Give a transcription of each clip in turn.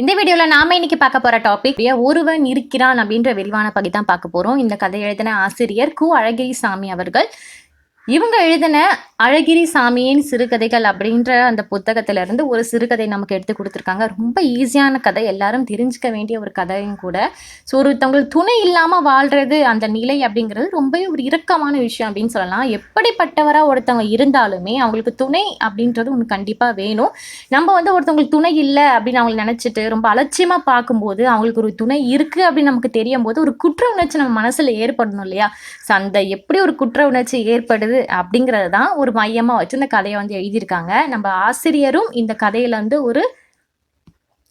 இந்த வீடியோவில் நாம இன்னைக்கு பார்க்க போற டாபிக் ஒருவன் இருக்கிறான் அப்படின்ற விரிவான பகுதி தான் பார்க்க போறோம். இந்த கதை எழுதின ஆசிரியர் கு. அழகிரி சாமி அவர்கள். இவங்க எழுதின அழகிரி சாமியின் சிறுகதைகள் அப்படின்ற அந்த புத்தகத்திலிருந்து ஒரு சிறுகதை நமக்கு எடுத்து கொடுத்துருக்காங்க. ரொம்ப ஈஸியான கதை. எல்லாரும் தெரிஞ்சுக்க வேண்டிய ஒரு கதையும் கூட. ஸோ ஒருத்தவங்களுக்கு துணை இல்லாமல் வாழ்றது அந்த நிலை அப்படிங்கிறது ரொம்பவே ஒரு இறுக்கமான விஷயம் அப்படின்னு சொல்லலாம். எப்படிப்பட்டவராக ஒருத்தவங்க இருந்தாலுமே அவங்களுக்கு துணை அப்படின்றது ஒன்று கண்டிப்பாக வேணும். நம்ம வந்து ஒருத்தவங்களுக்கு துணை இல்லை அப்படின்னு அவங்களை நினச்சிட்டு ரொம்ப அலட்சியமாக பார்க்கும்போது அவங்களுக்கு ஒரு துணை இருக்குது அப்படின்னு நமக்கு தெரியும் போது ஒரு குற்ற உணர்ச்சி நம்ம மனசில் ஏற்படணும் இல்லையா? ஸோ அந்த எப்படி ஒரு குற்ற உணர்ச்சி ஏற்படுது? அப்படிங்கிறது தான் ஒரு மையமாக வச்சு இந்த கதையை வந்து எழுதியிருக்காங்க. நம்ம ஆசிரியரும் இந்த கதையில வந்து ஒரு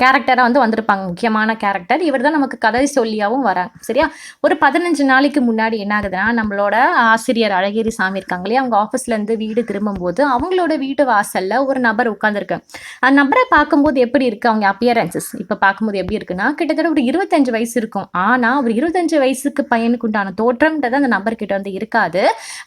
கேரக்டராக வந்து வந்திருப்பாங்க. முக்கியமான கேரக்டர் இவர் தான் நமக்கு கதை சொல்லியாகவும் வராங்க. சரியா? ஒரு பதினஞ்சு நாளைக்கு முன்னாடி என்ன ஆகுதுன்னா நம்மளோட ஆசிரியர் அழகிரி சாமி இருக்காங்க இல்லையா? அவங்க ஆஃபீஸ்லேருந்து வீடு திரும்பும்போது அவங்களோட வீட்டு வாசலில் ஒரு நபர் உட்காந்துருக்கு அந்த நபரை பார்க்கும்போது எப்படி இருக்குது அவங்க அப்பியரன்சஸ் இப்போ பார்க்கும்போது எப்படி இருக்குன்னா கிட்டத்தட்ட ஒரு இருபத்தஞ்சு வயசு இருக்கும். ஆனால் ஒரு இருபத்தஞ்சு வயசுக்கு பையனுக்கு உண்டான தோற்றம்ன்றது அந்த நபர்கிட்ட வந்து இருக்காது.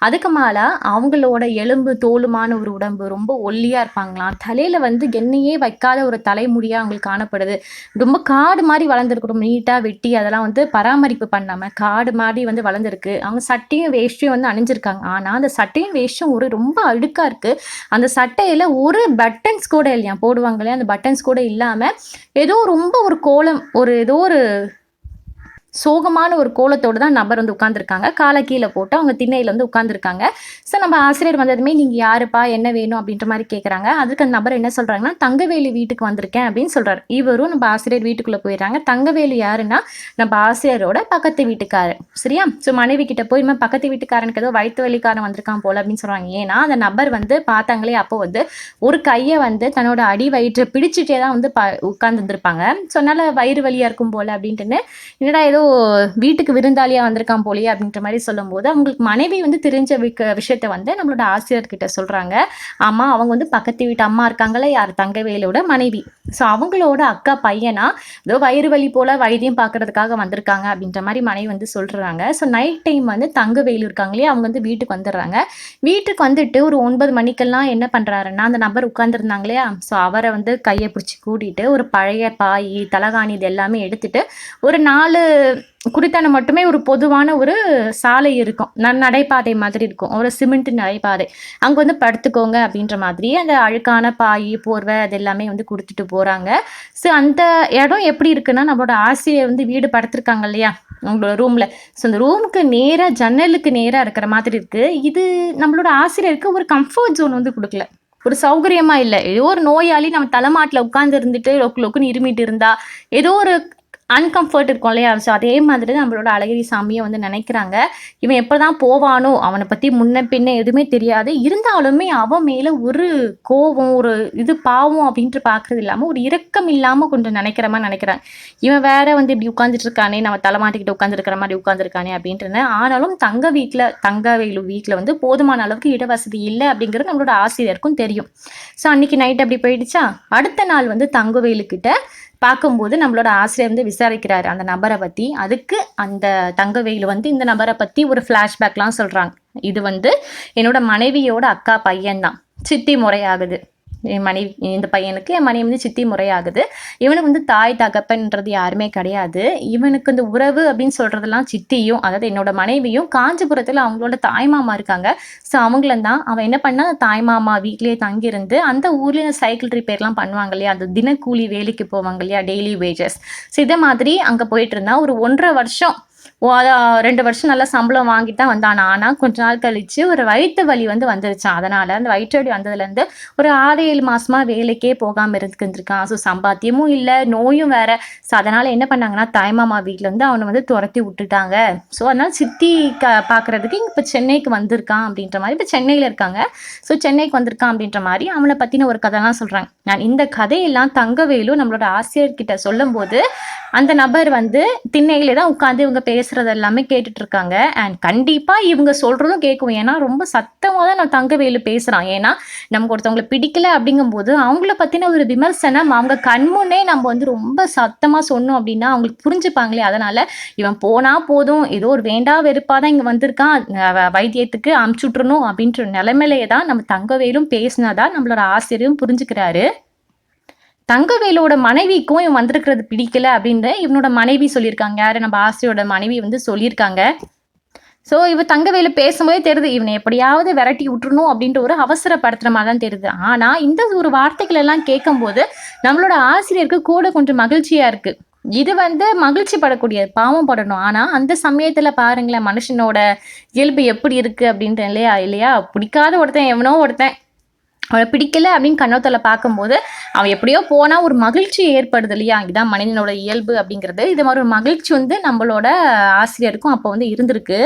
அதுக்கு மேலே அவங்களோட எலும்பு தோலுமான ஒரு உடம்பு ரொம்ப ஒல்லியாக இருப்பாங்களாம். தலையில் வந்து எண்ணெயே வைக்காத ஒரு தலைமுடியாக அவங்களுக்கு காணப்படுது. ரொம்ப காடு மாதிரி வளர்ந்துருக்கு ரொம்ப நீட்டாக வெட்டி அதெல்லாம் வந்து பராமரிப்பு பண்ணாமல் காடு மாதிரி வந்து வளர்ந்துருக்கு. அவங்க சட்டையும் வேஷ்டியும் வந்து அணிஞ்சிருக்காங்க. ஆனால் அந்த சட்டையும் வேஷ்டியும் ஒரு ரொம்ப அழுக்காக இருக்குது அந்த சட்டையில் ஒரு பட்டன்ஸ் கூட இல்லையா? போடுவாங்க இல்லையா? அந்த பட்டன்ஸ் கூட இல்லாமல் ஏதோ ரொம்ப ஒரு கோலம் ஒரு ஏதோ ஒரு சோகமான ஒரு கோலத்தோடு தான் நபர் வந்து உட்காந்துருக்காங்க காலை கீழே போட்டு அவங்க திண்ணையில் வந்து உட்காந்துருக்காங்க ஸோ நம்ம ஆசிரியர் வந்ததுமே நீங்கள் யாருப்பா? என்ன வேணும்? அப்படின்ற மாதிரி கேட்குறாங்க அதுக்கு அந்த நபர் என்ன சொல்கிறாங்கன்னா தங்கவேலு வீட்டுக்கு வந்திருக்கேன் அப்படின்னு சொல்கிறார் இவரும் நம்ம ஆசிரியர் வீட்டுக்குள்ளே போயிடுறாங்க. தங்கவேலு யாருன்னா நம்ம ஆசிரியரோட பக்கத்து வீட்டுக்காரர். சரியா? ஸோ மனைவி கிட்ட போய் இவன் பக்கத்து வீட்டுக்காரனுக்கு ஏதோ வயிற்று வலிக்காரன் வந்திருக்கான் போல அப்படின்னு சொல்கிறாங்க ஏன்னா அந்த நபர் வந்து பார்த்தாங்களே அப்போ வந்து ஒரு கையை வந்து தன்னோட அடி வயிற்றை பிடிச்சிட்டே தான் வந்து ப உட்காந்துருந்துருப்பாங்க ஸோ அதனால் வயிறு வலியாக இருக்கும் போல் அப்படின்ட்டுன்னு என்னடா ஏதோ வீட்டுக்கு விருந்தாளியாக வந்திருக்கான் போலயே அப்படின்ற மாதிரி சொல்லும்போது அவங்களுக்கு மனைவி வந்து தெரிஞ்ச விக்க விஷயத்த வந்து நம்மளோட ஆசிரியர்கிட்ட சொல்கிறாங்க ஆமாம் அவங்க வந்து பக்கத்து வீட்டு அம்மா இருக்காங்களே யார் தங்கவேலோட மனைவி. ஸோ அவங்களோட அக்கா பையனா ஏதோ வயிறு வலி போல் வைத்தியம் பார்க்கறதுக்காக வந்திருக்காங்க அப்படின்ற மாதிரி மனைவி வந்து சொல்கிறாங்க ஸோ நைட் டைம் வந்து தங்கவேலு இருக்காங்களே அவங்க வந்து வீட்டுக்கு வந்துடுறாங்க. வீட்டுக்கு வந்துட்டு ஒரு ஒன்பது மணிக்கெல்லாம் என்ன பண்ணுறாருன்னா அந்த நபர் உட்காந்துருந்தாங்க இல்லையா ஸோ அவரை வந்து கையை பிடிச்சி கூட்டிகிட்டு ஒரு பழைய பாய் தலகாணி இது எல்லாமே எடுத்துட்டு ஒரு நாலு குடித்தனம் மட்டுமே ஒரு பொதுவான ஒரு சாலை இருக்கும். ந நடைபாதை மாதிரி இருக்கும். ஒரு சிமெண்ட் நடைபாதை. அங்கே வந்து படுத்துக்கோங்க அப்படின்ற மாதிரி அந்த அழுக்கான பாய் போர்வை அது எல்லாமே வந்து கொடுத்துட்டு போகிறாங்க ஸோ அந்த இடம் எப்படி இருக்குன்னா நம்மளோட ஆசிரியர் வந்து வீடு படுத்திருக்காங்க இல்லையா? உங்களோட ரூமில் ஸோ அந்த ரூமுக்கு நேராக ஜன்னலுக்கு நேராக இருக்கிற மாதிரி இருக்குது இது நம்மளோட ஆசிரியருக்கு ஒரு கம்ஃபர்ட் ஜோன் வந்து கொடுக்கல. ஒரு சௌகரியமா இல்லை. ஏதோ ஒரு நோயாளி நம்ம தலைமாட்டில் உட்காந்து இருந்துட்டு லொக்கு லொக்குன்னு இருமிட்டு இருந்தா ஏதோ ஒரு அன்கம்ஃபர்ட் இருக்கும் இல்லையா? ஸோ அதே மாதிரி தான் நம்மளோட அழகிரி சாமியை வந்து நினைக்கிறாங்க. இவன் எப்போ தான் போவானோ அவனை பற்றி முன்ன பின்ன எதுவுமே தெரியாது. இருந்தாலுமே அவன் மேலே ஒரு கோபம் ஒரு இது பாவம் அப்படின்ட்டு பார்க்கறது இல்லாமல் ஒரு இரக்கம் இல்லாமல் கொஞ்சம் நினைக்கிற மாதிரி நினைக்கிறாங்க. இவன் வேற வந்து இப்படி உட்காந்துட்டு இருக்கானே நம்ம தலைமாட்டிக்கிட்ட உட்காந்துருக்கிற மாதிரி உட்காந்துருக்கானே அப்படின்ட்டு ஆனாலும் தங்க வீட்டில் தங்க வேலு வீட்டில் வந்து போதுமான அளவுக்கு இடவசதி இல்லை அப்படிங்கிறது நம்மளோட ஆசிரியருக்கும் தெரியும். ஸோ அன்னைக்கு நைட் அப்படி போயிடுச்சா? அடுத்த நாள் வந்து தங்கவேலுக்கிட்ட பார்க்கும்போது நம்மளோட ஆசிரியர் வந்து விசாரிக்கிறாரு அந்த நபரை பற்றி அதுக்கு அந்த தங்கவேலு வந்து இந்த நபரை பற்றி ஒரு ஃப்ளாஷ்பேக்லாம் சொல்கிறாங்க இது வந்து என்னோட மனைவியோட அக்கா பையன்தான். சித்தி முறையாகுது. என் மனைவி இந்த பையனுக்கு என் மனைவி வந்து சித்தி முறையாகுது. இவனுக்கு வந்து தாய் தகப்பன்றது யாருமே கிடையாது. இவனுக்கு இந்த உறவு அப்படின்னு சொல்கிறதெல்லாம் சித்தியும் அதாவது என்னோட மனைவியும் காஞ்சிபுரத்தில் அவங்களோட தாய்மாமா இருக்காங்க. ஸோ அவங்களும் தான். அவன் என்ன பண்ணா தாய்மாமா வீட்லேயே தங்கியிருந்து அந்த ஊர்லேயே சைக்கிள் ரிப்பேர்லாம் பண்ணுவாங்க இல்லையா? அந்த தினக்கூலி வேலைக்கு போவாங்க இல்லையா? டெய்லி வேஜஸ் ஸோ இதே மாதிரி அங்கே போயிட்டு இருந்தா ஒரு ஒன்றரை வருஷம் ரெண்டு வருஷம் நல்லா சம்பளம் வாங்கிட்டு தான் வந்தான்? ஆனால் கொஞ்ச நாள் கழிச்சு ஒரு வயிற்று வலி வந்து வந்துருச்சான் அதனால் அந்த வயிற்று வலி வந்ததுலேருந்து ஒரு ஆறு ஏழு மாதமாக வேலைக்கே போகாமல் இருந்துருக்கான் ஸோ சம்பாத்தியமும் இல்லை நோயும் வேறு. ஸோ அதனால் என்ன பண்ணாங்கன்னா தாய்மாமா வீட்டிலேருந்து அவனை வந்து துரத்தி விட்டுட்டாங்க. ஸோ அதனால் சித்தி க பார்க்குறதுக்கு இப்போ சென்னைக்கு வந்திருக்கான் அப்படின்ற மாதிரி இப்போ சென்னையில் இருக்காங்க. ஸோ சென்னைக்கு வந்திருக்கான் அப்படின்ற மாதிரி அவனை பற்றின ஒரு கதைலாம் சொல்கிறாங்க நான் இந்த கதையெல்லாம் தங்கவேலு நம்மளோட ஆசிரியர்கிட்ட சொல்லும்போது அந்த நபர் வந்து திண்ணையிலே தான் உட்காந்து இவங்க பேசுறது எல்லாமே கேட்டுட்டு இருக்காங்க அண்ட் கண்டிப்பாக இவங்க சொல்கிறதும் கேட்கும். ஏன்னா ரொம்ப சத்தமாக தான் நான் தங்கவேலு பேசுகிறான் ஏன்னா நமக்கு ஒருத்தவங்களை பிடிக்கல அப்படிங்கும்போது அவங்கள பற்றின ஒரு விமர்சனம் அவங்க கண்முன்னே நம்ம வந்து ரொம்ப சத்தமாக சொன்னோம் அப்படின்னா அவங்களுக்கு புரிஞ்சுப்பாங்களே. அதனால் இவன் போனால் போதும். ஏதோ ஒரு வேண்டா வெறுப்பாக தான் இங்கே வந்திருக்கான். அஹ் வைத்தியத்துக்கு அமுச்சுட்றணும் அப்படின்ற நிலைமையிலேயே தான் நம்ம தங்கவேலும் பேசினாதான் நம்மளோட ஆசிரியரும் புரிஞ்சுக்கிறாரு. தங்கவேலோட மனைவிக்கும் இவன் வந்திருக்கிறது பிடிக்கல அப்படின்னு இவனோட மனைவி சொல்லியிருக்காங்க. யாரு? நம்ம ஆசிரியோட மனைவி வந்து சொல்லியிருக்காங்க. ஸோ இவ தங்கவேலு பேசும்போதே தெரியுது இவனை எப்படியாவது விரட்டி விட்டுறணும் அப்படின்ற ஒரு அவசரப்படுத்துற மாதிரி தான் தெரியுது. ஆனால் இந்த ஒரு வார்த்தைகள் எல்லாம் கேட்கும்போது நம்மளோட ஆசிரியருக்கு கூட கொஞ்சம் மகிழ்ச்சியாக இருக்குது இது வந்து மகிழ்ச்சி படக்கூடிய பாவம் படணும். ஆனால் அந்த சமயத்தில் பாருங்களேன் மனுஷனோட இயல்பு எப்படி இருக்குது அப்படின்ற இல்லையா இல்லையா? பிடிக்காத ஒருத்தன் எவனோ ஒருத்தன். அவளை பிடிக்கல அப்படின்னு கண்ணோத்தில் பார்க்கும்போது அவன் எப்படியோ போனால் ஒரு மகிழ்ச்சி ஏற்படுது இல்லையா? இதுதான் மனிதனோட இயல்பு அப்படிங்கிறது. இது மாதிரி ஒரு மகிழ்ச்சி வந்து நம்மளோட ஆசிரியருக்கும் அப்போ வந்து இருந்திருக்கு.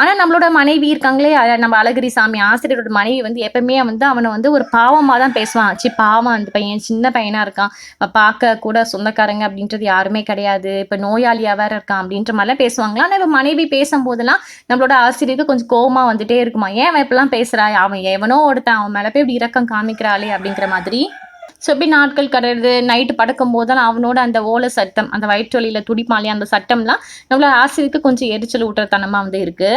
ஆனால் நம்மளோட மனைவி இருக்காங்களே நம்ம அழகிரி சாமி ஆசிரியரோட மனைவி வந்து எப்பவுமே வந்து அவனை வந்து ஒரு பாவமாக தான் பேசுவான். சி பாவம் அந்த பையன் சின்ன பையனாக இருக்கான். அவன் பார்க்க கூட சொந்தக்காரங்க அப்படின்றது யாருமே கிடையாது. இப்போ நோயாளியாக வேற இருக்கான் அப்படின்ற மாதிரிலாம் பேசுவாங்களா? ஆனால் இப்போ மனைவி பேசும்போதெல்லாம் நம்மளோட ஆசிரியருக்கு கொஞ்சம் கோபமாக வந்துட்டே இருக்குமா? ஏன் அவன் இப்பெல்லாம் பேசுகிறா அவன் எவனோ ஒருத்தன் அவன் மேலே போய் இப்படி இரக்கம் காமிக்கிறாளே அப்படிங்கிற மாதிரி. ஸோ எப்படி நாட்கள் கடறது நைட்டு படுக்கும் போதெல்லாம் அவனோட அந்த ஓலை சட்டம் அந்த வயிற்றுவலியில் துடிப்பாளே அந்த சட்டம்லாம் நம்மளோட ஆசிரியருக்கு கொஞ்சம் எரிச்சல் ஊட்டுறத்தனமாக வந்து இருக்கு.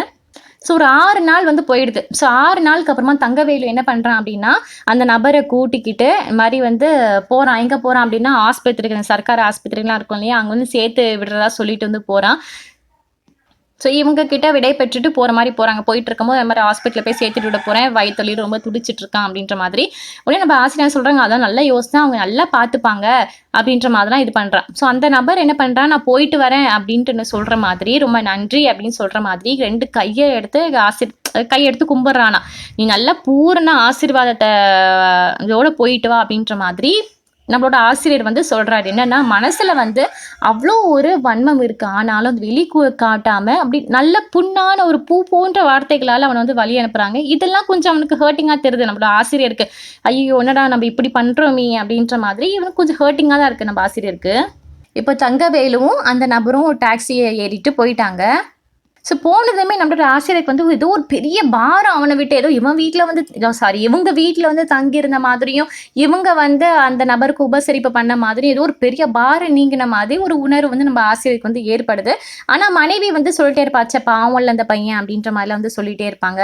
ஸோ ஒரு ஆறு நாள் வந்து போயிடுது. ஸோ ஆறு நாளுக்கு அப்புறமா தங்கவேலு என்ன பண்ணுறான் அப்படின்னா அந்த நபரை கூட்டிக்கிட்டு மாதிரி வந்து போகிறான் எங்கே போகிறான் அப்படின்னா ஆஸ்பத்திரிக்கு சர்க்கார் ஆஸ்பத்திரிலாம் இருக்கும் இல்லையா? அங்கே வந்து சேர்த்து விடுறதா சொல்லிட்டு வந்து போகிறான் ஸோ இவங்க கிட்ட விடை பெற்றுட்டு போகிற மாதிரி போகிறாங்க போயிட்டு இருக்கும்போது அது மாதிரி ஹாஸ்பிட்டலில் போய் சேர்த்துட்டு விட போகிறேன் வயிற்றுலி ரொம்ப துடிச்சிட்டு இருக்கான் அப்படின்ற மாதிரி. உடனே நம்ம ஆசிரியர் சொல்கிறாங்க அதான் நல்ல யோசனை. அவங்க நல்லா பார்த்துப்பாங்க அப்படின்ற மாதிரிலாம் இது பண்ணுறான் ஸோ அந்த நபர் என்ன பண்ணுறான் நான் போயிட்டு வரேன் அப்படின்ட்டு சொல்கிற மாதிரி ரொம்ப நன்றி அப்படின்னு சொல்கிற மாதிரி ரெண்டு கையை எடுத்து ஆசிர் கையெடுத்து கும்பிட்றானா. நீ நல்லா பூரண ஆசீர்வாதத்தை இதோட போயிட்டு வா அப்படின்ற மாதிரி நம்மளோட ஆசிரியர் வந்து சொல்கிறாரு என்னன்னா மனசில் வந்து அவ்வளோ ஒரு வன்மம் இருக்குது ஆனாலும் அது வெளி காட்டாமல் அப்படி நல்ல புண்ணான ஒரு பூ போன்ற வார்த்தைகளால் அவனை வந்து வழி அனுப்புகிறாங்க இதெல்லாம் கொஞ்சம் அவனுக்கு ஹர்ட்டிங்காக தெரியுது நம்மளோட ஆசிரியருக்கு. ஐயோ என்னடா நம்ம இப்படி பண்ணுறோமே அப்படின்ற மாதிரி இவனுக்கு கொஞ்சம் ஹர்ட்டிங்காக தான் இருக்குது நம்ம ஆசிரியருக்கு. இப்போ தங்கவேலுவும் அந்த நபரும் டாக்ஸியை ஏறிட்டு போயிட்டாங்க. ஸோ போனதுமே நம்மளோட ஆசிரியருக்கு வந்து ஏதோ ஒரு பெரிய பாரம் அவனை விட்டு. ஏதோ இவன் வீட்டில் வந்து சாரி இவங்க வீட்டில் வந்து தங்கியிருந்த மாதிரியும் இவங்க வந்து அந்த நபருக்கு உபசரிப்பு பண்ண மாதிரியும் ஏதோ ஒரு பெரிய பாரம் நீங்கின மாதிரி ஒரு உணர்வு வந்து நம்ம ஆசிரியருக்கு வந்து ஏற்படுது. ஆனால் மனைவி வந்து சொல்லிட்டே இருப்பாச்ச பாவம்ல அந்த பையன் அப்படின்ற மாதிரிலாம் வந்து சொல்லிகிட்டே இருப்பாங்க.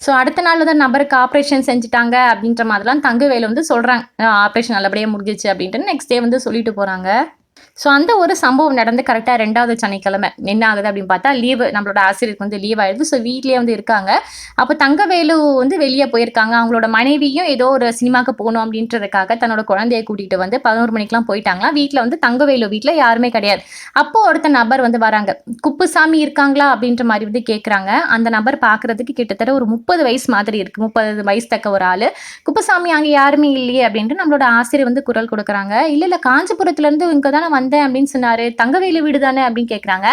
ஸோ அடுத்த நாள் தான் நபருக்கு ஆப்ரேஷன் செஞ்சுட்டாங்க அப்படின்ற மாதிரிலாம் தங்கவேலு வந்து சொல்கிறாங்க ஆப்ரேஷன் நல்லபடியாக முடிஞ்சிச்சு அப்படின்ட்டு நெக்ஸ்ட் டே வந்து சொல்லிட்டு போகிறாங்க ஸோ அந்த ஒரு சம்பவம் நடந்து கரெக்டாக ரெண்டாவது சனிக்கிழமை. என்ன ஆகுது அப்படின்னு பார்த்தா லீவு நம்மளோட ஆசிரியருக்கு வந்து லீவ் ஆயிடுது. ஸோ வீட்லேயே வந்து இருக்காங்க. அப்போ தங்கவேலு வந்து வெளியே போயிருக்காங்க. அவங்களோட மனைவியும் ஏதோ ஒரு சினிமாக்கு போகணும் அப்படின்றதுக்காக தன்னோட குழந்தைய கூட்டிகிட்டு வந்து பதினோரு மணிக்கெலாம் போயிட்டாங்களா? வீட்டில் வந்து தங்கவேலு வீட்டில் யாருமே கிடையாது. அப்போ ஒருத்த நபர் வந்து வராங்க. குப்புசாமி இருக்காங்களா அப்படின்ற மாதிரி வந்து கேட்குறாங்க அந்த நபர் பார்க்கறதுக்கு கிட்டத்தட்ட ஒரு முப்பது வயசு மாதிரி இருக்குது முப்பது வயசு தக்க ஒரு ஆள். குப்புசாமி அங்கே யாருமே இல்லையே அப்படின்ட்டு நம்மளோட ஆசிரியர் வந்து குரல் கொடுக்குறாங்க. இல்லை இல்லை காஞ்சிபுரத்துலேருந்து இங்கே தானே வந்து வந்தேன் அப்படின்னு சொன்னார். தங்கவேலு வீடு தானே அப்படின்னு கேட்குறாங்க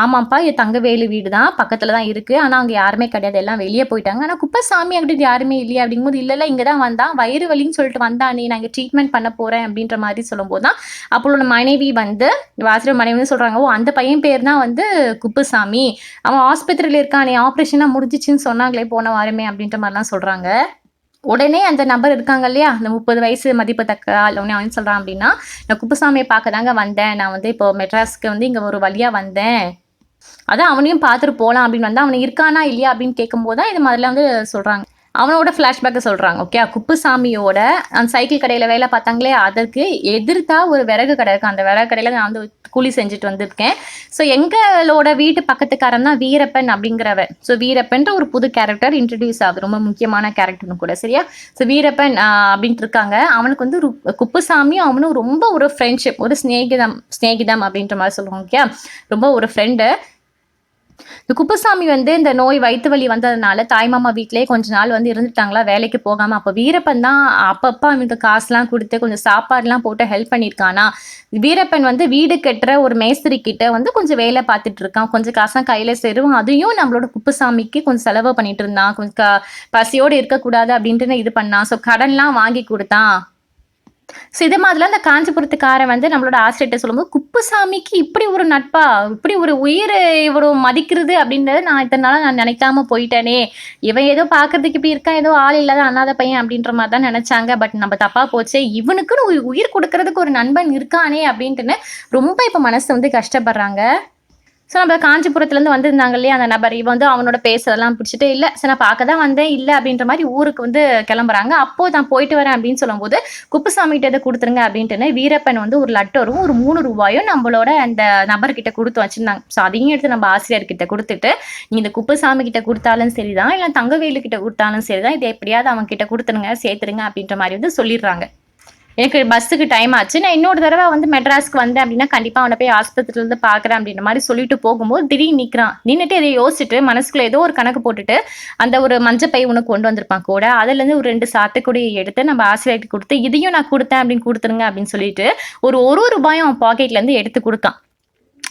ஆமாப்பா இது தங்கவேலு வீடு தான் பக்கத்தில் தான் இருக்குது ஆனால் அங்கே யாருமே கிடையாது. எல்லாம் வெளியே போயிட்டாங்க. ஆனால் குப்பசாமி அப்படின்னு யாருமே இல்லையா அப்படிங்கும்போது இல்லை இல்லை இங்கே தான் வந்தான். வயிறு வலின்னு சொல்லிட்டு வந்தானே. நான் இங்கே ட்ரீட்மெண்ட் பண்ண போகிறேன் அப்படின்ற மாதிரி சொல்லும்போது தான் அப்பளோட மனைவி வந்து வாசிரியர் மனைவி சொல்கிறாங்க ஓ அந்த பையன் பேர் தான் வந்து குப்புசாமி. அவன் ஆஸ்பத்திரியில் இருக்கானே. ஆப்ரேஷனாக முடிஞ்சிச்சுன்னு சொன்னாங்களே போன வாரமே அப்படின்ற மாதிரிலாம் சொல்கிறாங்க உடனே அந்த நபர் இருக்காங்க இல்லையா? அந்த முப்பது வயசு மதிப்பு தக்க ஆள் உடனே அவன் சொல்கிறான் அப்படின்னா நான் குப்புசாமியை பார்க்க தாங்க வந்தேன். நான் வந்து இப்போ மெட்ராஸ்க்கு வந்து இங்கே ஒரு வழியாக வந்தேன். அதான் அவனையும் பார்த்துட்டு போகலாம் அப்படின்னு வந்தா அவன் இருக்கானா இல்லையா? அப்படின்னு கேட்கும்போது தான் இது மாதிரிலாம் வந்து சொல்கிறாங்க அவனோட ஃப்ளாஷ்பேக்கை சொல்கிறாங்க ஓகே குப்புசாமியோட அந்த சைக்கிள் கடையில் வேலை பார்த்தாங்களே அதற்கு எதிர்த்தா ஒரு விறகு கடை இருக்கு. அந்த விறகு கடையில் நான் வந்து கூலி செஞ்சுட்டு வந்திருக்கேன். ஸோ எங்களோட வீட்டு பக்கத்துக்காரன் தான் வீரப்பன் அப்படிங்கிறவன். ஸோ வீரப்பன்ற ஒரு புது கேரக்டர் இன்ட்ரடியூஸ் ஆகுது. ரொம்ப முக்கியமான கேரக்டர்னு கூட சரியா? ஸோ வீரப்பன் அப்படின்ட்டு இருக்காங்க. அவனுக்கு வந்து குப்புசாமியும் அவனும் ரொம்ப ஒரு ஃப்ரெண்ட்ஷிப் ஒரு ஸ்நேகிதம் ஸ்நேகிதம் அப்படின்ற மாதிரி சொல்லுவாங்க ஓகே ரொம்ப ஒரு ஃப்ரெண்டு இந்த குப்புசாமி வந்து இந்த நோய் வயிற்று வலி வந்ததுனால தாய்மாமா வீட்டிலேயே கொஞ்ச நாள் வந்து இருந்துட்டாங்களா வேலைக்கு போகாம. அப்போ வீரப்பன் தான் அப்பப்போ அவனுக்கு காசுலாம் கொடுத்து கொஞ்சம் சாப்பாடுலாம் போட்டு ஹெல்ப் பண்ணியிருக்கானா. வீரப்பன் வந்து வீடு கட்டுற ஒரு மேஸ்திரி கிட்ட வந்து கொஞ்சம் வேலை பார்த்துட்டு இருக்கான். கொஞ்சம் காசாக கையில சேரும். அதையும் நம்மளோட குப்புசாமிக்கு கொஞ்சம் செலவு பண்ணிட்டு இருந்தான். கொஞ்சம் க- பசியோடு இருக்கக்கூடாது அப்படின்ட்டு இது பண்ணான். ஸோ கடன்லாம் வாங்கி கொடுத்தான். ஸோ இதே மாதிரிலாம் இந்த காஞ்சிபுரத்துக்காரன் வந்து நம்மளோட ஆசிரியர்கிட்ட சொல்லும்போது குப்புசாமிக்கு இப்படி ஒரு நட்பா? இப்படி ஒரு உயிர் இவ்வளோ மதிக்கிறது? அப்படின்றத நான் இத்தனை நாளாக நான் நினைக்காம போயிட்டேனே. இவன் ஏதோ பார்க்கறதுக்கு இப்படி இருக்கான் ஏதோ ஆள் இல்லாத அண்ணாத பையன் அப்படின்ற மாதிரி தான் நினைச்சாங்க. பட் நம்ம தப்பா போச்சே. இவனுக்குன்னு உயிர் கொடுக்கறதுக்கு ஒரு நண்பன் இருக்கானே அப்படின்ட்டுன்னு ரொம்ப இப்போ மனசு வந்து கஷ்டப்படுறாங்க. ஸோ நம்ம காஞ்சிபுரத்துலேருந்து வந்திருந்தாங்க இல்லையா அந்த நபர். இவன் வந்து அவனோட பேசுறதெல்லாம் பிடிச்சிட்டு இல்லை சரி நான் பார்க்க தான் வந்தேன். இல்லை அப்படின்ற மாதிரி ஊருக்கு வந்து கிளம்புறாங்க. அப்போ நான் போயிட்டு வரேன் அப்படின்னு சொல்லும்போது குப்புசாமி கிட்ட இதை கொடுத்துருங்க அப்படின்ட்டுன்னு வீரப்பன் வந்து ஒரு லட்டரும் ஒரு மூணு ரூபாயும் நம்மளோட அந்த நபர்கிட்ட கொடுத்து வச்சிருந்தாங்க. ஸோ அதையும் எடுத்து நம்ம ஆசிரியர்கிட்ட கொடுத்துட்டு நீ இந்த குப்புசாமி கிட்ட கொடுத்தாலும் சரிதான் இல்லை தங்கவேலு கிட்ட கொடுத்தாலும் சரிதான் இதை எப்படியாவது அவங்க கிட்ட கொடுத்துருங்க சேர்த்துருங்க அப்படின்ற மாதிரி வந்து சொல்லிடுறாங்க. எனக்கு பஸ்ஸுக்கு டைம் ஆச்சு. நான் இன்னொரு தடவை வந்து மெட்ராஸ்க்கு வந்தேன் அப்படின்னா கண்டிப்பாக அவனை போய் ஆஸ்பத்திரிலேருந்து பார்க்குறேன் அப்படின்ற மாதிரி சொல்லிட்டு போகும்போது திடீர்னு நிற்கிறான் நின்றுட்டு இதை யோசிச்சுட்டு மனசுக்குள்ள ஏதோ ஒரு கணக்கு போட்டுட்டு அந்த ஒரு மஞ்சப்பை உனக்கு கொண்டு வந்திருப்பான் கூட. அதுலேருந்து ஒரு ரெண்டு சாத்துக்குடியை எடுத்து நம்ம ஆசிரியர்கிட்ட கொடுத்து இதையும் நான் கொடுத்தேன் அப்படின்னு கொடுத்துருங்க அப்படின்னு சொல்லிட்டு ஒரு ஒரு ரூபாயும் அவன் பாக்கெட்லேருந்து எடுத்து கொடுத்தான்.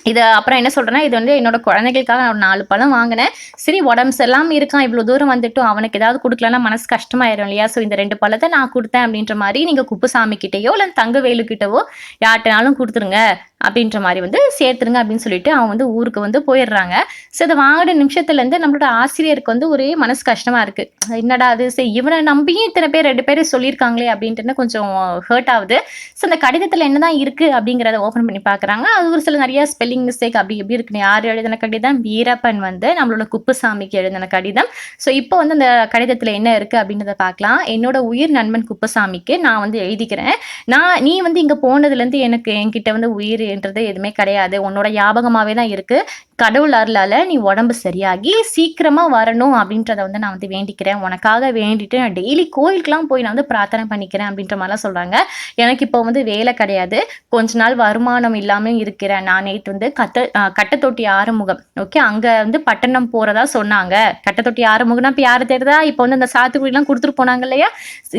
இது அப்புறம் என்ன சொல்றேன்னா இது வந்து என்னோட குழந்தைகளுக்காக நான் ஒரு நாலு பழம் வாங்கினேன். சரி உடம்பு சரியில்லாமல் இருக்கான் இவ்வளோ தூரம் வந்துட்டும் அவனுக்கு ஏதாவது கொடுக்கலன்னா மனசு கஷ்டமாயிரும் இல்லையா? ஸோ இந்த ரெண்டு பழத்தை நான் கொடுத்தேன் அப்படின்ற மாதிரி நீங்கள் குப்புசாமி கிட்டேயோ இல்லை தங்கவேலு கிட்டவோ யார்கிட்டனாலும் கொடுத்துருங்க. அப்படின்ற மாதிரி வந்து சேர்த்துருங்க அப்படின்னு சொல்லிட்டு அவன் வந்து ஊருக்கு வந்து போயிடுறாங்க. ஸோ அதை வாங்கின நிமிஷத்துலேருந்து நம்மளோட ஆசிரியருக்கு வந்து ஒரே மனசு கஷ்டமாக இருக்குது என்னடா அது சரி இவனை நம்பியும் இத்தனை பேர் ரெண்டு பேரும் சொல்லியிருக்காங்களே அப்படின்ட்டு கொஞ்சம் ஹர்ட் ஆகுது. ஸோ அந்த கடிதத்தில் என்ன தான் இருக்குது அப்படிங்கிறத ஓப்பன் பண்ணி பார்க்குறாங்க. அது ஒரு சில நிறையா ஸ்பெல்லிங் மிஸ்டேக் அப்படி எப்படி இருக்குன்னு. யார் எழுதின கடிதம்? வீரப்பன் வந்து நம்மளோட குப்புசாமிக்கு எழுதின கடிதம். ஸோ இப்போ வந்து அந்த கடிதத்தில் என்ன இருக்குது அப்படின்றத பார்க்கலாம். என்னோட உயிர் நண்பன் குப்புசாமிக்கு நான் வந்து எழுதிக்கிறேன். நான் நீ வந்து இங்கே போனதுலேருந்து எனக்கு என்கிட்ட வந்து உயிர் என்றது எதுவுமே கிடையாது. உன்னோட ஞாபகமாகவே தான் இருக்கு. கடவுள் அருளால நீ உடம்பு சரியாகி சீக்கிரமா வரணும் அப்படின்றத வந்து நான் வந்து வேண்டிக்கிறேன். உனக்காக வேண்டிட்டு நான் டெய்லி கோயிலுக்குலாம் போய் நான் வந்து பிரார்த்தனை பண்ணிக்கிறேன் அப்படின்ற மாதிரிலாம் சொல்றாங்க. எனக்கு இப்போ வந்து வேலை கிடையாது. கொஞ்ச நாள் வருமானம் இல்லாமல் இருக்கிறேன். நான் நேற்று வந்து கத்த கட்டத்தொட்டி ஆறுமுகம். ஓகே அங்கே வந்து பட்டணம் போகிறதா சொன்னாங்க. கட்டத்தொட்டி ஆறுமுகம்னா இப்போ யார் தெரியுதா இப்போ வந்து அந்த சாத்துக்குடிலாம் கொடுத்துட்டு போனாங்க இல்லையா?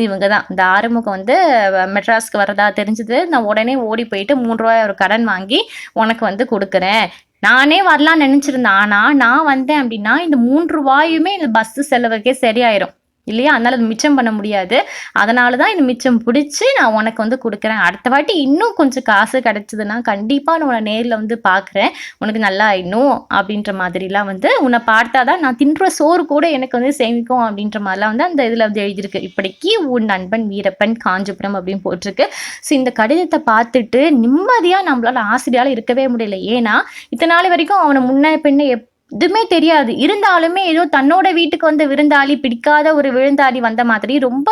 இவங்க தான். இந்த ஆறுமுகம் வந்து மெட்ராஸ்க்கு வரதா தெரிஞ்சது. நான் உடனே ஓடி போயிட்டு மூணு ரூபாய் ஒரு கடை கடன் வாங்கி உனக்கு வந்து கொடுக்குறேன். நானே வரலாம் நினச்சிருந்தேன். ஆனால் நான் வந்தேன் அப்படின்னா இந்த மூன்று ரூபாயுமே இந்த பஸ்ஸு செலவுக்கே சரியாயிரும். இல்லையா? அதனால அது மிச்சம் பண்ண முடியாது. அதனால தான் இந்த மிச்சம் பிடிச்சி நான் உனக்கு வந்து கொடுக்குறேன். அடுத்த வாட்டி இன்னும் கொஞ்சம் காசு கிடச்சிதுன்னா கண்டிப்பாக நான் உன்னை நேரில் வந்து பார்க்குறேன் உனக்கு நல்லா இன்னும் அப்படின்ற மாதிரிலாம் வந்து உன்னை பார்த்தா தான் நான் தின்ற சோறு கூட எனக்கு வந்து சேமிக்கும் அப்படின்ற மாதிரிலாம் வந்து அந்த இதில் வந்து எழுதியிருக்கு. இப்படிக்கு உன் நண்பன் வீரப்பன் காஞ்சிபுரம் அப்படின்னு போட்டிருக்கு. ஸோ இந்த கடிதத்தை பார்த்துட்டு நிம்மதியாக நம்மளால் ஆசிரியால் இருக்கவே முடியல. ஏன்னா இத்தனை நாள் வரைக்கும் அவனை முன்ன பின்ன எப் எதுவுமே தெரியாது. இருந்தாலுமே ஏதோ தன்னோட வீட்டுக்கு வந்து விருந்தாளி பிடிக்காத ஒரு விருந்தாளி வந்த மாதிரி ரொம்ப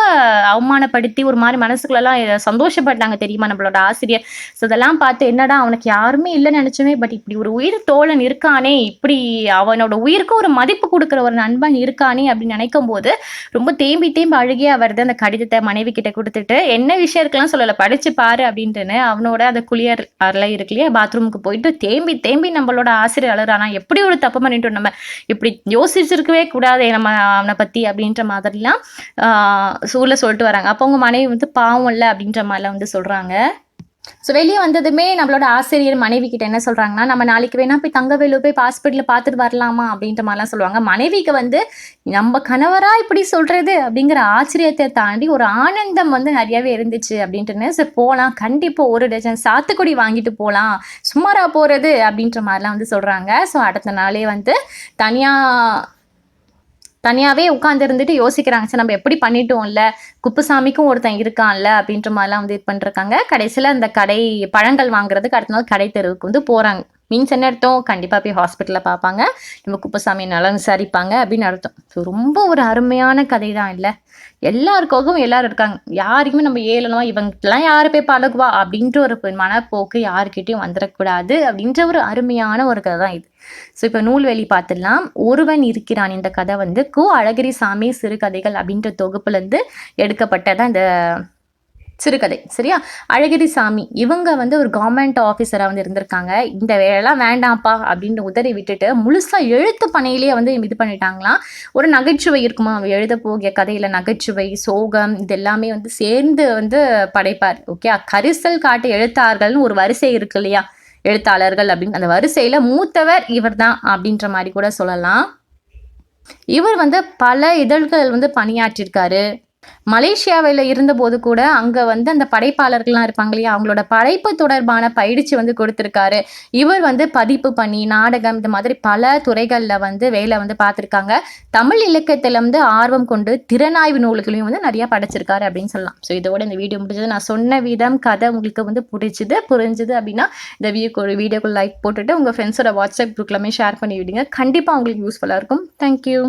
அவமானப்படுத்தி ஒரு மாதிரி மனசுக்குள்ளெல்லாம் சந்தோஷப்பட்டாங்க தெரியுமா நம்மளோட ஆசிரியர். ஸோ இதெல்லாம் பார்த்து என்னடா அவனுக்கு யாருமே இல்லைன்னு நினச்சோமே பட் இப்படி ஒரு உயிர் தோழன் இருக்கானே இப்படி அவனோட உயிருக்கு ஒரு மதிப்பு கொடுக்குற ஒரு நண்பன் இருக்கானே அப்படின்னு நினைக்கும் போது ரொம்ப தேம்பி தேம்பி அழுகியா வருது அந்த கடிதத்தை மனைவி கிட்ட கொடுத்துட்டு. என்ன விஷயம் சொல்லலை படிச்சு பாரு அப்படின்ட்டுன்னு அவனோட அந்த குளியர் அறை இருக்கு இல்லையா பாத்ரூமுக்கு போயிட்டு தேம்பி தேம்பி நம்மளோட ஆசிரியர் அழுறானா எப்படி ஒரு தப்பு பண்ணிட்டோம். நம்ம இப்படி யோசிச்சிருக்கவே கூடாதே நம்ம அவனை பத்தி அப்படின்ற மாதிரிலாம் சூழல சொல்லிட்டு வராங்க. அப்போ உங்க மனைவி வந்து பாவம் இல்லை அப்படின்ற மாதிரிலாம் வந்து சொல்றாங்க. ஸோ வெளியே வந்ததுமே நம்மளோட ஆசிரியர் மனைவி கிட்ட என்ன சொல்கிறாங்கன்னா நம்ம நாளைக்கு வேணா போய் தங்கவேலு போய் ஹாஸ்பிட்டலில் பார்த்துட்டு வரலாமா? அப்படின்ற மாதிரிலாம் சொல்லுவாங்க. மனைவிக்கு வந்து நம்ம கணவராக இப்படி சொல்கிறது அப்படிங்கிற ஆச்சரியத்தை தாண்டி ஒரு ஆனந்தம் வந்து நிறையவே இருந்துச்சு அப்படின்ட்டுன்னு சரி போகலாம் கண்டிப்பாக ஒரு டஜன் சாத்துக்குடி வாங்கிட்டு போகலாம் சுமாராக போகிறது அப்படின்ற மாதிரிலாம் வந்து சொல்கிறாங்க ஸோ அடுத்த நாளே வந்து தனியாக தனியாகவே உட்காந்துருந்துட்டு யோசிக்கிறாங்க. சார் நம்ம எப்படி பண்ணிட்டோம்ல? குப்புசாமிக்கும் ஒருத்தன் இருக்கான்ல அப்படின்ற மாதிரிலாம் வந்து இது பண்ணிருக்காங்க. கடைசியில் அந்த கடை பழங்கள் வாங்குறதுக்கு அடுத்த நாள் கடை தெருவுக்கு வந்து போகிறாங்க மீன்ஸ் என்ன அர்த்தம். கண்டிப்பாக போய் ஹாஸ்பிட்டலில் பார்ப்பாங்க. நம்ம குப்புசாமி நல்லா விசாரிப்பாங்க அப்படின்னு அர்த்தம். ஸோ ரொம்ப ஒரு அருமையான கதை தான் இல்லை? எல்லாருக்காகவும் எல்லாரும் இருக்காங்க. யாருக்குமே நம்ம ஏளனமா இவங்கெல்லாம் யார் போய் பழகுவா அப்படின்ற ஒரு மனப்போக்கு யாருக்கிட்டையும் வந்துடக்கூடாது அப்படின்ற ஒரு அருமையான ஒரு கதை தான் இது. ஸோ இப்போ நூல்வெளி பார்த்துடலாம். ஒருவன் இருக்கிறான். இந்த கதை வந்து கு. அழகிரி சாமி சிறுகதைகள் அப்படின்ற தொகுப்புலேருந்து எடுக்கப்பட்டதான் இந்த சிறுகதை. சரியா? அழகிரி சாமி. இவங்க வந்து ஒரு கவர்மெண்ட் ஆஃபீஸராக வந்து இருந்திருக்காங்க. இந்த வேலைலாம் வேண்டாம்ப்பா அப்படின்னு உதறி விட்டுட்டு முழுசாக எழுத்து பணியிலேயே வந்து இது பண்ணிட்டாங்களாம். ஒரு நகைச்சுவை இருக்குமா? அவ எழுத போகிய கதையில் நகைச்சுவை சோகம் இது எல்லாமே வந்து சேர்ந்து வந்து படைப்பார். ஓகே கரிசல் காட்டு எழுத்தார்கள்னு ஒரு வரிசை இருக்கு இல்லையா? எழுத்தாளர்கள் அப்படின்னு அந்த வரிசையில் மூத்தவர் இவர்தான் அப்படின்ற மாதிரி கூட சொல்லலாம். இவர் வந்து பல இதழ்கள் வந்து பணியாற்றிருக்காரு. மலேசியாவில் இருந்தபோது கூட அங்கே வந்து அந்த படைப்பாளர்கள்லாம் இருப்பாங்க இல்லையா? அவங்களோட படைப்பு தொடர்பான பயிற்சி வந்து கொடுத்துருக்காரு. இவர் வந்து பதிப்பு பண்ணி நாடகம் இந்த மாதிரி பல துறைகளில் வந்து வேலை வந்து பார்த்துருக்காங்க. தமிழ் இலக்கியத்தில் வந்து ஆர்வம் கொண்டு திறனாய்வு நூல்களையும் வந்து நிறையா படைச்சிருக்காரு அப்படின்னு சொல்லலாம். ஸோ இதோட இந்த வீடியோ முடிஞ்சது. நான் சொன்ன விதம் கதை உங்களுக்கு வந்து பிடிச்சது புரிஞ்சுது அப்படின்னா இந்த வீடியோ வீடியோக்கு லைக் போட்டுட்டு உங்கள் ஃப்ரெண்ட்ஸோட வாட்ஸ்அப் குரூப்லாமே ஷேர் பண்ணி விடுங்க. கண்டிப்பாக உங்களுக்கு யூஸ்ஃபுல்லாக இருக்கும். தேங்க்யூ